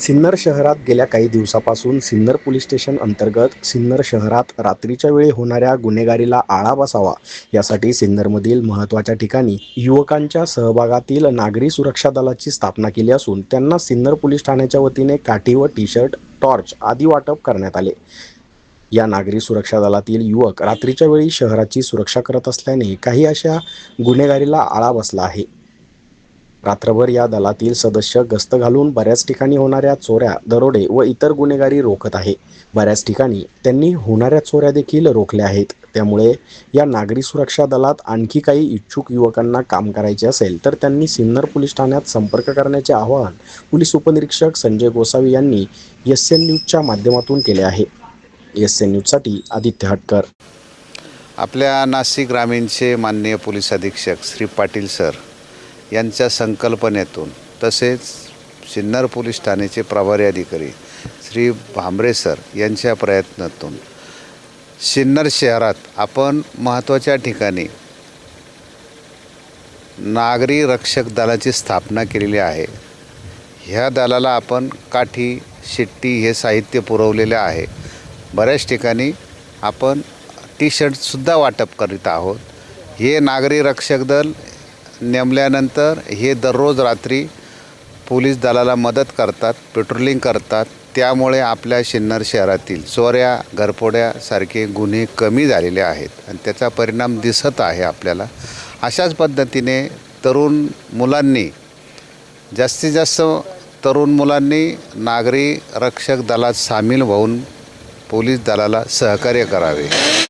सिन्नर शहरात गेल्या काही दिवसापासून सिन्नर पोलीस स्टेशन अंतर्गत सिन्नर शहरात रात्रीच्या वेळी होणाऱ्या गुन्हेगारीला आळा बसावा. यासाठी सिन्नरमधील महत्त्वाच्या ठिकाणी युवकांच्या सहभागातील नागरी सुरक्षा दलाची स्थापना केली असून त्यांना सिन्नर पोलीस ठाण्याच्या वतीने काठी व टी शर्ट टॉर्च आदी वाटप करण्यात आले. या नागरी सुरक्षा दलातील युवक रात्रीच्या वेळी शहराची सुरक्षा करत असल्याने काही अशा गुन्हेगारीला आळा बसला आहे. रात्रभर या दलातील सदस्य गस्त घालून बऱ्याच ठिकाणी होणाऱ्या चोऱ्या दरोडे व इतर गुन्हेगारी रोखत आहे. बऱ्याच ठिकाणी त्यांनी होणाऱ्या चोऱ्या देखील रोखल्या आहेत. त्यामुळे या नागरी सुरक्षा दलात आणखी काही इच्छुक युवकांना काम करायचे असेल तर त्यांनी सिन्नर पोलीस ठाण्यात संपर्क करण्याचे आवाहन पोलीस उपनिरीक्षक संजय गोसावी यांनी एस एन न्यूजच्या माध्यमातून केले आहे. एस एन न्यूजसाठी आदित्य हटकर. आपल्या नाशिक ग्रामीणचे माननीय पोलीस अधीक्षक श्री पाटील सर यांच्या संकल्पनेतून तसेच सिन्नर पोलीस ठाण्याचे प्रभारी अधिकारी श्री भांबरे सर यांच्या प्रयत्नातून सिन्नर शहरात आपण महत्त्वाच्या ठिकाणी नागरी रक्षक दलाची स्थापना केलेली आहे. ह्या दलाला आपण काठी शिट्टी हे साहित्य पुरवलेले आहे. बऱ्याच ठिकाणी आपण टी शर्टसुद्धा वाटप करीत आहोत. हे नागरी रक्षक दल नेमल्यानंतर हे दररोज रात्री पोलीस दलाला मदत करतात पेट्रोलिंग करतात. त्यामुळे आपल्या सिन्नर शहरातील चोऱ्या घरफोड्यासारखे गुन्हे कमी झालेले आहेत आणि त्याचा परिणाम दिसत आहे आपल्याला. अशाच पद्धतीने तरुण मुलांनी जास्तीत जास्त तरुण मुलांनी नागरी रक्षक दलात सामील होऊन पोलीस दलाला सहकार्य करावे.